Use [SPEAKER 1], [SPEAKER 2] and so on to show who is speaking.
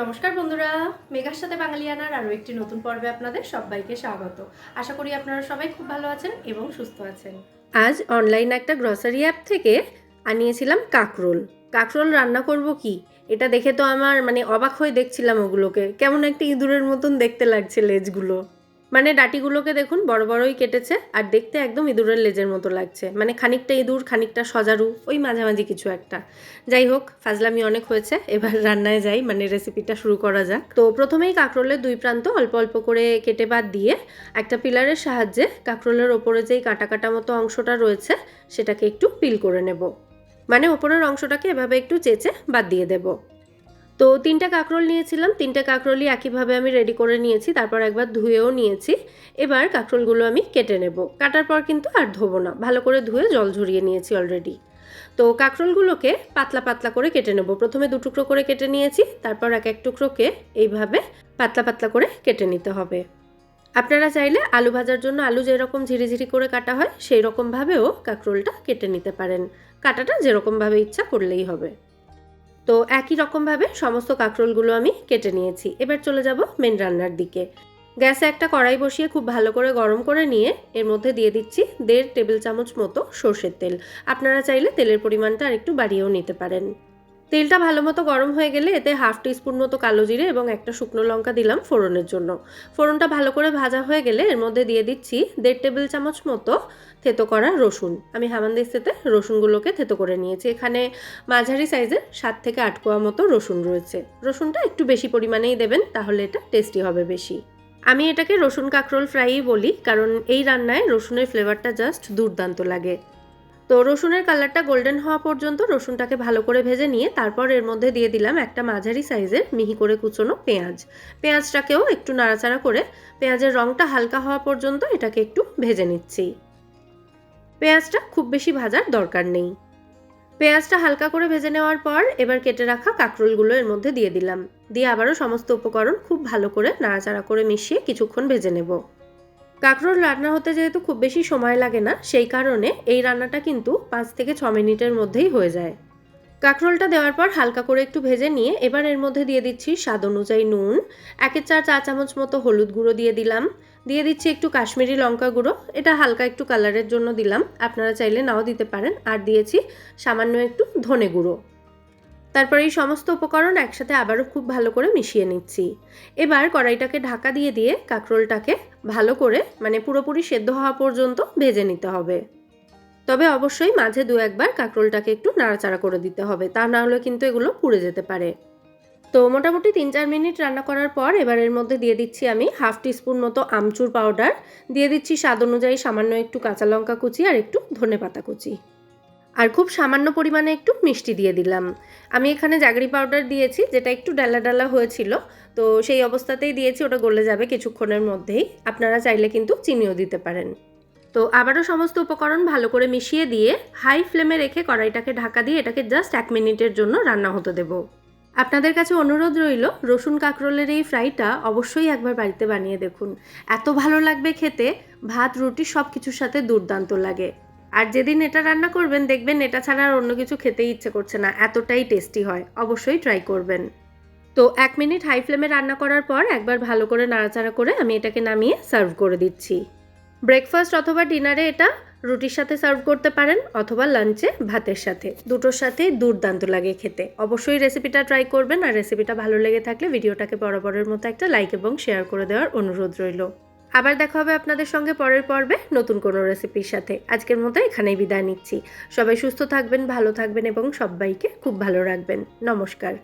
[SPEAKER 1] নমস্কার বন্ধুরা, মেঘার সাথে বাঙালিয়ানার আরও একটি নতুন পর্বে আপনাদের সবাইকে স্বাগত। আশা করি আপনারা সবাই খুব ভালো আছেন এবং সুস্থ আছেন। আজ অনলাইন একটা গ্রসারি অ্যাপ থেকে আনিয়েছিলাম কাকরোল। কাকরোল রান্না করব কি? এটা দেখে তো আমার মানে অবাক হয়ে দেখছিলাম ওগুলোকে। কেমন একটা ইঁদুরের মতন দেখতে লাগছে লেজগুলো। মানে ডাটিগুলোকে দেখুন, বড় বড়ই কেটেছে আর দেখতে একদম ইঁদুরের লেজের মতো লাগছে। মানে খানিকটা ইঁদুর, খানিকটা সজারু, ওই মাঝামাঝি কিছু একটা। যাই হোক, ফাজলামি অনেক হয়েছে, এবার রান্নায় যাই মানে রেসিপিটা শুরু করা যাক। তো প্রথমেই কাঁকরোলের দুই প্রান্ত অল্প অল্প করে কেটে বাদ দিয়ে একটা পিলারের সাহায্যে কাঁকরোলের ওপরে যেই কাটা কাটা মতো অংশটা রয়েছে, সেটাকে একটু পিল করে নেব। মানে ওপরের অংশটাকে এভাবে একটু চেঁচে বাদ দিয়ে দেব। তো তিনটা কাঁকরোল নিয়েছিলাম। তিনটে কাঁকরোলই একইভাবে আমি রেডি করে নিয়েছি, তারপর একবার ধুয়েও নিয়েছি। এবার কাঁকরোলগুলো আমি কেটে নেব। কাটার পর কিন্তু আর ধোবো না, ভালো করে ধুয়ে জল ঝরিয়ে নিয়েছি অলরেডি তো কাঁকরোলগুলোকে পাতলা পাতলা করে কেটে নেব। প্রথমে দু টুকরো করে কেটে নিয়েছি, তারপর এক এক টুকরোকে এইভাবে পাতলা পাতলা করে কেটে নিতে হবে। আপনারা চাইলে আলু ভাজার জন্য আলু যেরকম ঝিরিঝিরি করে কাটা হয় সেই রকমভাবেও কাঁকরোলটা কেটে নিতে পারেন। কাটাটা যেরকমভাবে ইচ্ছা করলেই হবে। তো একই রকমভাবে সমস্ত কাঁকরোলগুলো আমি কেটে নিয়েছি। এবার চলে যাব মেন রান্নার দিকে। গ্যাসে একটা কড়াই বসিয়ে খুব ভালো করে গরম করে নিয়ে এর মধ্যে দিয়ে দিচ্ছি দেড় টেবিল চামচ মতো সর্ষের তেল। আপনারা চাইলে তেলের পরিমাণটা আর একটু বাড়িয়েও নিতে পারেন। তেলটা ভালো মতো গরম হয়ে গেলে এতে হাফ টিস্পুন মতো কালো জিরে এবং একটা শুকনো লঙ্কা দিলাম ফোড়নের জন্য। ফোড়নটা ভালো করে ভাজা হয়ে গেলে এর মধ্যে দিয়ে দিচ্ছি দেড় টেবিল চামচ মতো থেতো করা রসুন। আমি হামানদিস্তেতে রসুনগুলোকে থেতো করে নিয়েছি। এখানে মাঝারি সাইজের সাত থেকে আট কোয়া মতো রসুন রয়েছে। রসুনটা একটু বেশি পরিমাণেই দেবেন, তাহলে এটা টেস্টি হবে বেশি। আমি এটাকে রসুন কাঁকরোল ফ্রাইই বলি, কারণ এই রান্নায় রসুনের ফ্লেভারটা জাস্ট দুর্দান্ত লাগে। তো রসুনের কালারটা গোল্ডেন হওয়া পর্যন্ত রসুনটাকে ভালো করে ভেজে নিয়ে তারপর এর মধ্যে দিয়ে দিলাম একটা মাঝারি সাইজের মিহি করে কুচোনো পেঁয়াজ। পেঁয়াজটাকেও একটু নাড়াচাড়া করে পেঁয়াজের রঙটা হালকা হওয়া পর্যন্ত এটাকে একটু ভেজে নিচ্ছি। পেঁয়াজটা খুব বেশি ভাজার দরকার নেই। পেঁয়াজটা হালকা করে ভেজে নেওয়ার পর এবার কেটে রাখা কাঁকরোলগুলো এর মধ্যে দিয়ে দিলাম। দিয়ে আবারও সমস্ত উপকরণ খুব ভালো করে নাড়াচাড়া করে মিশিয়ে কিছুক্ষণ ভেজে নেব। কাঁকরোল রান্না হতে যেহেতু খুব বেশি সময় লাগে না, সেই কারণে এই রান্নাটা কিন্তু পাঁচ থেকে ছ মিনিটের মধ্যেই হয়ে যায়। কাঁকরোলটা দেওয়ার পর হালকা করে একটু ভেজে নিয়ে এবার এর মধ্যে দিয়ে দিচ্ছি স্বাদ অনুযায়ী নুন, একের চার চা চামচ মতো হলুদ গুঁড়ো দিয়ে দিলাম। দিয়ে দিচ্ছি একটু কাশ্মীরি লঙ্কা গুঁড়ো, এটা হালকা একটু কালারের জন্য দিলাম, আপনারা চাইলে নাও দিতে পারেন। আর দিয়েছি সামান্য একটু ধনে গুঁড়ো। তারপর এই সমস্ত উপকরণ একসাথে আবারও খুব ভালো করে মিশিয়ে নিচ্ছি। এবার কড়াইটাকে ঢাকা দিয়ে দিয়ে কাঁকরোলটাকে ভালো করে মানে পুরোপুরি সেদ্ধ হওয়া পর্যন্ত ভেজে নিতে হবে। তবে অবশ্যই মাঝে দু একবার কাঁকরোলটাকে একটু নাড়াচাড়া করে দিতে হবে, তা না হলে কিন্তু এগুলো পুড়ে যেতে পারে। তো মোটামুটি তিন চার মিনিট রান্না করার পর এবার এর মধ্যে দিয়ে দিচ্ছি আমি হাফ টিস্পুন মতো আমচুর পাউডার। দিয়ে দিচ্ছি স্বাদ অনুযায়ী সামান্য একটু কাঁচা লঙ্কা কুচি আর একটু ধনে পাতা কুচি। আর খুব সামান্য পরিমাণে একটু মিষ্টি দিয়ে দিলাম। আমি এখানে জাগরি পাউডার দিয়েছি, যেটা একটু ডালা ডালা হয়েছিল। তো সেই অবস্থাতেই দিয়েছি, ওটা গলে যাবে কিছুক্ষণের মধ্যেই। আপনারা চাইলে কিন্তু চিনিও দিতে পারেন। তো আবারও সমস্ত উপকরণ ভালো করে মিশিয়ে দিয়ে হাই ফ্লেমে রেখে কড়াইটাকে ঢাকা দিয়ে এটাকে জাস্ট এক মিনিটের জন্য রান্না হতে দেব। আপনাদের কাছে অনুরোধ রইল, রসুন কাঁকরোলের এই ফ্রাইটা অবশ্যই একবার বাড়িতে বানিয়ে দেখুন। এত ভালো লাগবে খেতে, ভাত, রুটি সব কিছুর সাথে দুর্দান্ত লাগে। আর যেদিন এটা রান্না করবেন, দেখবেন এটা ছাড়া আর অন্য কিছু খেতেই ইচ্ছে করছে না। এতটাই টেস্টি হয়। অবশ্যই ট্রাই করবেন। তো এক মিনিট হাই ফ্লেমে রান্না করার পর একবার ভালো করে নাড়াচাড়া করে আমি এটাকে নামিয়ে সার্ভ করে দিচ্ছি। ব্রেকফাস্ট অথবা ডিনারে এটা রুটির সাথে সার্ভ করতে পারেন অথবা লাঞ্চে ভাতের সাথে। দুটোর সাথেই দুর্দান্ত লাগে খেতে। অবশ্যই রেসিপিটা ট্রাই করবেন আর রেসিপিটা ভালো লেগে থাকলে ভিডিওটাকে বরাবরের মতো একটা লাইক এবং শেয়ার করে দেওয়ার অনুরোধ রইল। আবার দেখা হবে আপনাদের সঙ্গে পরের পর্বে নতুন কোনো রেসিপির সাথে। আজকের মতো এখানেই বিদায় নিচ্ছি। সবাই সুস্থ থাকবেন, ভালো থাকবেন এবং সবাইকে খুব ভালো রাখবেন। নমস্কার।